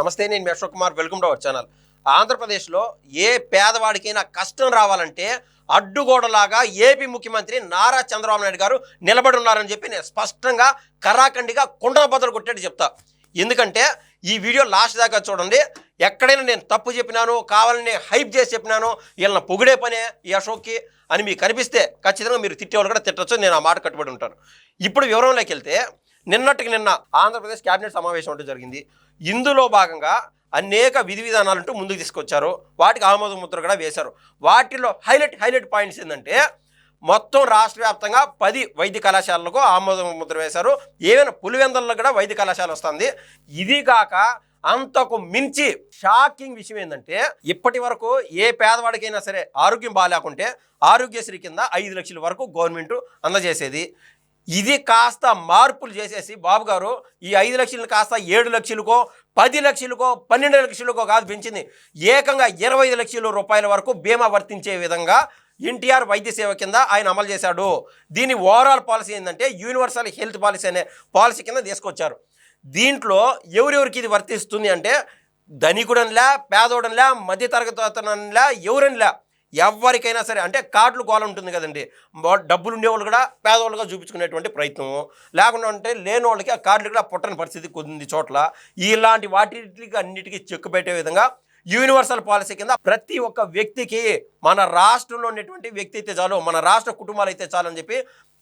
నమస్తే నేను మీ Ashok Kumar. Welcome to our channel. ఆంధ్రప్రదేశ్లో ఏ పేదవాడికైనా కష్టం రావాలంటే అడ్డుగోడలాగా ఏపీ ముఖ్యమంత్రి నారా చంద్రబాబు నాయుడు గారు నిలబడి ఉన్నారని చెప్పి నేను స్పష్టంగా కరాఖండిగా కుండల బద్దలు కొట్టేట్టు చెప్తా. ఎందుకంటే ఈ వీడియో లాస్ట్ దాకా చూడండి. ఎక్కడైనా నేను తప్పు చెప్పినాను కావాలని హైప్ చేసి చెప్పినాను వీళ్ళని పొగిడే పనే ఈ అశోక్కి అని మీకు కనిపిస్తే ఖచ్చితంగా మీరు తిట్టేవాళ్ళు కూడా తిట్టచ్చు నేను ఆ మాట కట్టుబడి ఉంటాను. ఇప్పుడు వివరంలోకి వెళ్తే నిన్నటికి నిన్న ఆంధ్రప్రదేశ్ కేబినెట్ సమావేశం అంటూ జరిగింది. ఇందులో భాగంగా అనేక విధి విధానాలంటూ ముందుకు తీసుకొచ్చారు. వాటికి ఆమోద ముద్ర కూడా వేశారు. వాటిలో హైలైట్ హైలైట్ పాయింట్స్ ఏంటంటే మొత్తం రాష్ట్ర వ్యాప్తంగా పది వైద్య కళాశాలలకు ఆమోద ముద్ర వేశారు. ఏమైనా పులివెందల్లో కూడా వైద్య కళాశాల వస్తుంది. ఇది కాక అంతకు మించి షాకింగ్ విషయం ఏంటంటే ఇప్పటి వరకు ఏ పేదవాడికైనా సరే ఆరోగ్యం బాగాలేకుంటే ఆరోగ్యశ్రీ కింద ఐదు లక్షల వరకు గవర్నమెంట్ అందజేసేది. ఇది కాస్త మార్పులు చేసేసి బాబు గారు ఈ ఐదు లక్షలను కాస్త ఏడు లక్షలకో పది లక్షలకో పన్నెండు లక్షలకో కాదు పెంచింది. ఏకంగా ఇరవై ఐదు లక్షల రూపాయల వరకు బీమా వర్తించే విధంగా ఎన్టీఆర్ వైద్య సేవ కింద ఆయన అమలు చేశాడు. దీని ఓవరాల్ పాలసీ ఏంటంటే యూనివర్సల్ హెల్త్ పాలసీ అనే పాలసీ కింద తీసుకొచ్చారు. దీంట్లో ఎవరెవరికి ఇది వర్తిస్తుంది అంటే ధనికుడనిలా పేదోడనిలా మధ్యతరగతి అతనులా ఎవరనిలా ఎవరికైనా సరే అంటే కార్డులు గోల ఉంటుంది కదండి. డబ్బులు ఉండేవాళ్ళు కూడా పేదవాళ్ళుగా చూపించుకునేటువంటి ప్రయత్నం. లేకుండా ఉంటే లేని వాళ్ళకి ఆ కార్డులు కూడా పుట్టని పరిస్థితి కొన్ని చోట్ల. ఇలాంటి వాటికి అన్నిటికీ చెక్కు పెట్టే విధంగా యూనివర్సల్ పాలసీ కింద ప్రతి ఒక్క వ్యక్తికి మన రాష్ట్రంలో ఉన్నటువంటి వ్యక్తి అయితే చాలు మన రాష్ట్ర కుటుంబాలు అయితే చాలు అని చెప్పి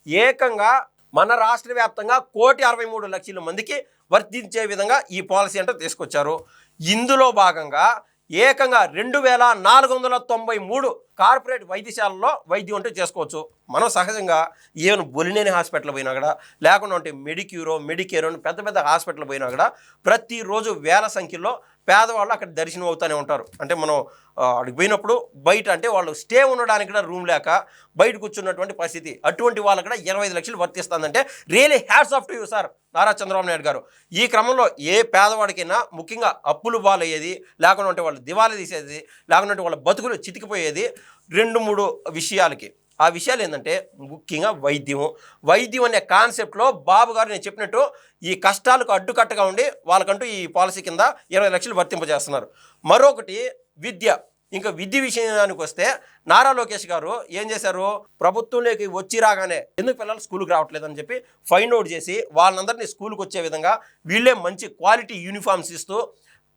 ఏకంగా మన రాష్ట్ర వ్యాప్తంగా కోటి అరవై మూడు లక్షల మందికి వర్తించే విధంగా ఈ పాలసీ అంటే తీసుకొచ్చారు. ఇందులో భాగంగా ఏకంగా రెండు వేల నాలుగు వందల తొంభై మూడు కార్పొరేట్ వైద్యశాలలో వైద్యం అంటే చేసుకోవచ్చు. మనం సహజంగా ఈవెన్ బొలినేని హాస్పిటల్ పోయినా కూడా లేకుండా ఉంటే మెడిక్యూరో మెడికేరో పెద్ద పెద్ద హాస్పిటల్ పోయినా కూడా ప్రతిరోజు వేల సంఖ్యలో పేదవాళ్ళు అక్కడ దర్శనం అవుతూనే ఉంటారు. అంటే మనం ఆ, అక్కడికి పోయినప్పుడు బయట అంటే వాళ్ళు స్టే ఉండడానికి కూడా రూమ్ లేక బయట కూర్చున్నటువంటి పరిస్థితి. అటువంటి వాళ్ళకి కూడా ఇరవై ఐదు లక్షలు వర్తిస్తుందంటే really hats off to you sir. Nara Chandrababu Naidu garu. ఈ క్రమంలో ఏ పేదవాడికైనా ముఖ్యంగా అప్పులు బాలయ్యేది లేకుండా ఉంటే వాళ్ళు దివాలా తీసేది లేకుండా వాళ్ళ బతుకులు చితికిపోయేది రెండు మూడు విషయాలకి. ఆ విషయాలు ఏంటంటే ముఖ్యంగా వైద్యం. వైద్యం అనే కాన్సెప్ట్లో బాబు గారు నేను చెప్పినట్టు ఈ కష్టాలకు అడ్డుకట్టగా ఉండి వాళ్ళకంటూ ఈ పాలసీ కింద ఇరవై లక్షలు వర్తింపజేస్తున్నారు. మరొకటి విద్య. ఇంకా విద్య విషయానికి వస్తే నారా లోకేష్ గారు ఏం చేశారు? ప్రభుత్వంలోకి వచ్చి రాగానే ఎందుకు పిల్లలు స్కూల్కి రావట్లేదని చెప్పి ఫైండ్ అవుట్ చేసి వాళ్ళందరినీ స్కూల్కి వచ్చే విధంగా వీళ్ళే మంచి క్వాలిటీ యూనిఫామ్స్ ఇస్తూ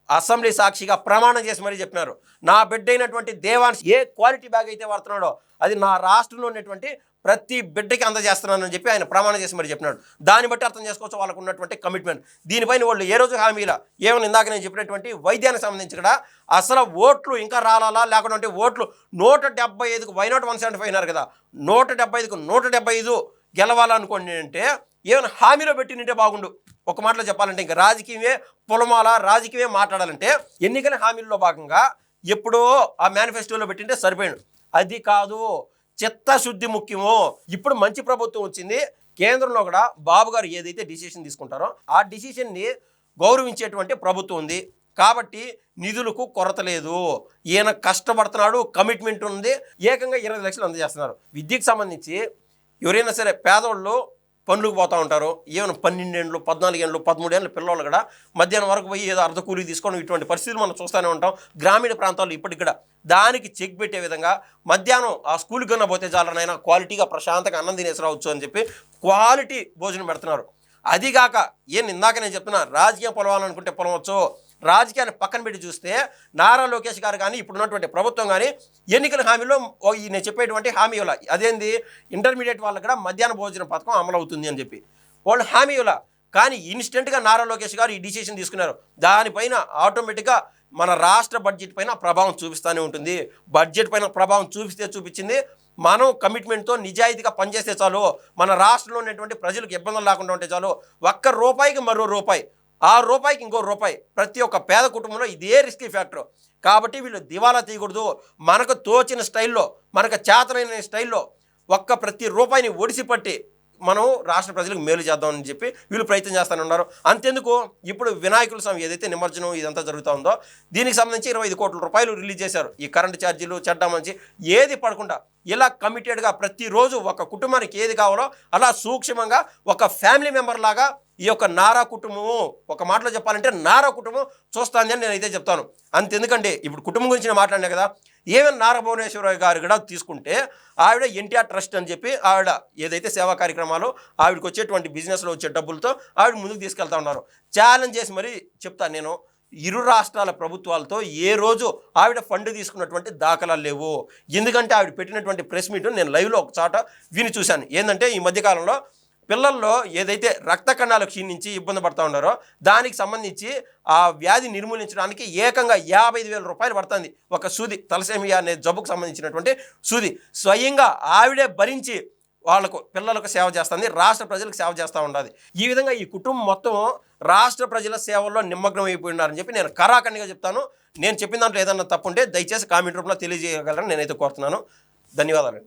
అసెంబ్లీ సాక్షిగా ప్రమాణం చేసి మరీ చెప్పినారు. నా బిడ్డ అయినటువంటి దేవాన్స్ ఏ క్వాలిటీ బ్యాగ్ అయితే వాడుతున్నాడో అది నా రాష్ట్రంలో ఉన్నటువంటి ప్రతి బిడ్డకి అందజేస్తున్నానని చెప్పి ఆయన ప్రమాణం చేసి మరి చెప్పినాడు. దాన్ని బట్టి అర్థం చేసుకోవచ్చు వాళ్ళకు ఉన్నటువంటి కమిట్మెంట్. దీనిపైన వాళ్ళు ఏ రోజు హామీల ఏమైనా ఇందాక నేను చెప్పినటువంటి వైద్యానికి సంబంధించి కూడా అసలు ఓట్లు ఇంకా రాలాలా? లేకుంటే ఓట్లు నూట డెబ్బై ఐదుకు why not one seventy five అన్నారు కదా. నూట డెబ్బై ఐదుకు నూట డెబ్బై ఐదు గెలవాలనుకోండి అంటే ఏమైనా హామీలో పెట్టినంటే బాగుండు. ఒక మాటలో చెప్పాలంటే ఇంకా రాజకీయమే పొలమాల రాజకీయమే మాట్లాడాలంటే ఎన్నికల హామీల్లో భాగంగా ఎప్పుడో ఆ మేనిఫెస్టోలో పెట్టింటే సరిపోయాడు. అది కాదు చిత్తశుద్ధి ముఖ్యము. ఇప్పుడు మంచి ప్రభుత్వం వచ్చింది. కేంద్రంలో కూడా బాబు గారు ఏదైతే డిసిషన్ తీసుకుంటారో ఆ డిసిషన్ని గౌరవించేటువంటి ప్రభుత్వం ఉంది. కాబట్టి నిధులకు కొరత లేదు. ఈయన కష్టపడుతున్నాడు కమిట్మెంట్ ఉంది. ఏకంగా ఇరవై లక్షలు అందజేస్తున్నారు. విద్యకు సంబంధించి ఎవరైనా సరే పేదవాళ్ళు పనులకు పోతూ ఉంటారు. ఏమైనా పన్నెండేళ్ళు పద్నాలుగేళ్ళు పదమూడేళ్ళు పిల్లలు కూడా మధ్యాహ్నం వరకు పోయి ఏదో అర్ధ కూలీ తీసుకోవడం ఇటువంటి పరిస్థితులు మనం చూస్తూనే ఉంటాం. గ్రామీణ ప్రాంతాల్లో ఇప్పటికి కూడా దానికి చెక్ పెట్టే విధంగా మధ్యాహ్నం ఆ స్కూల్కి కన్నా పోతే చాలనైనా క్వాలిటీగా ప్రశాంతంగా అన్నం తినేసి రావచ్చు అని చెప్పి క్వాలిటీ భోజనం పెడుతున్నారు. అదిగాక ఏం ఇందాక నేను చెప్తున్నా రాజకీయం పొలవాలనుకుంటే పొలవచ్చు రాజకీయాన్ని పక్కన పెట్టి చూస్తే నారా లోకేష్ గారు కానీ ఇప్పుడు ఉన్నటువంటి ప్రభుత్వం కానీ ఎన్నికల హామీలో ఓ నేను చెప్పేటువంటి హామీ ఇవ్వాల అదేంది? ఇంటర్మీడియట్ వాళ్ళకి కూడా మధ్యాహ్న భోజన పథకం అమలు అవుతుంది అని చెప్పి. వాళ్ళు హామీ ఇవ్వాల కానీ ఇన్స్టెంట్గా నారా లోకేష్ గారు ఈ డిసిషన్ తీసుకున్నారు. దానిపైన ఆటోమేటిక్గా మన రాష్ట్ర బడ్జెట్ పైన ప్రభావం చూపిస్తూనే ఉంటుంది. బడ్జెట్ పైన ప్రభావం చూపిస్తే చూపించింది. మనం కమిట్మెంట్తో నిజాయితీగా పనిచేస్తే చాలు. మన రాష్ట్రంలో ఉన్నటువంటి ప్రజలకు ఇబ్బందులు లేకుండా ఉంటే చాలు. ఒక్క రూపాయికి మరో రూపాయి. ఆ రూపాయికి ఇంకో రూపాయి. ప్రతి ఒక్క పేద కుటుంబంలో ఇదే రిస్కీ ఫ్యాక్టర్. కాబట్టి వీళ్ళు దివాలా తీయకూడదు. మనకు తోచిన స్టైల్లో మనకు చేతనైన స్టైల్లో ఒక్క ప్రతి రూపాయిని ఒడిసిపట్టి మనం రాష్ట్ర ప్రజలకు మేలు చేద్దామని చెప్పి వీళ్ళు ప్రయత్నం చేస్తూనే ఉన్నారు అంతెందుకు? ఇప్పుడు వినాయకుల స్వామి ఏదైతే నిమజ్జనం ఇదంతా జరుగుతూ ఉందో దీనికి సంబంధించి ఇరవై కోట్ల రూపాయలు రిలీజ్ చేశారు. ఈ కరెంటు ఛార్జీలు చెడ్డా మంచి ఏది పడకుండా ఇలా కమిటెడ్గా ప్రతిరోజు ఒక కుటుంబానికి ఏది కావాలో అలా సూక్ష్మంగా ఒక ఫ్యామిలీ మెంబర్ లాగా ఈ యొక్క నారా కుటుంబము ఒక మాటలో చెప్పాలంటే నారా కుటుంబం చూస్తుంది అని నేనైతే చెప్తాను. అంతెందుకండి ఇప్పుడు కుటుంబం గురించి నేను మాట్లాడినా కదా ఈవెన్ నారా భువనేశ్వరరావు గారు కూడా తీసుకుంటే ఆవిడ ఎన్టీఆర్ ట్రస్ట్ అని చెప్పి ఆవిడ ఏదైతే సేవా కార్యక్రమాలు ఆవిడకి వచ్చేటువంటి బిజినెస్లో వచ్చే డబ్బులతో ఆవిడ ముందుకు తీసుకెళ్తా ఉన్నారు. ఛాలెంజ్ చేసి మరీ చెప్తాను నేను ఇరు రాష్ట్రాల ప్రభుత్వాలతో ఏ రోజు ఆవిడ ఫండ్ తీసుకున్నటువంటి దాఖలాలు లేవు. ఎందుకంటే ఆవిడ పెట్టినటువంటి ప్రెస్ మీట్ నేను లైవ్లో ఒక చాట విని చూశాను. ఏంటంటే ఈ మధ్యకాలంలో పిల్లల్లో ఏదైతే రక్త కణాలు క్షీణించి ఇబ్బంది పడుతూ ఉన్నారో దానికి సంబంధించి ఆ వ్యాధి నిర్మూలించడానికి ఏకంగా యాభై ఐదు వేల రూపాయలు పడుతుంది. ఒక సూది తలసేమియా అనే జబ్బుకు సంబంధించినటువంటి సూది. స్వయంగా ఆవిడే భరించి వాళ్ళకు పిల్లలకు సేవ చేస్తుంది రాష్ట్ర ప్రజలకు సేవ చేస్తూ ఉండాలి ఈ విధంగా ఈ కుటుంబం మొత్తం రాష్ట్ర ప్రజల సేవల్లో నిమగ్నం అయిపోయి ఉన్నారని చెప్పి నేను కరాఖండిగా చెప్తాను. నేను చెప్పిన దాంట్లో ఏదన్నా తప్పుంటే దయచేసి కామెంట్ రూపంలో తెలియజేయగలరని నేనైతే కోరుతున్నాను. ధన్యవాదాలు